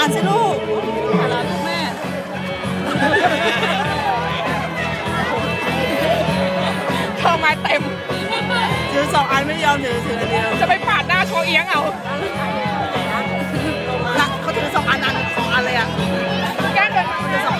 อ่านสิลูกอ่านแลูกแม่ทำไมเต็มถือสองอันไม่ยอมถือถือเดียวจะไปปาดหน้าโชว์เอียงเอาเขาถือสองอันอันสองอันเลยอะแก้เดินมา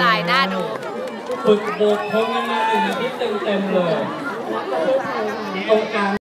สายหน้าดูฝึกโบกพงยังไงอย่างนี้เต็มๆเลยตรงกลาง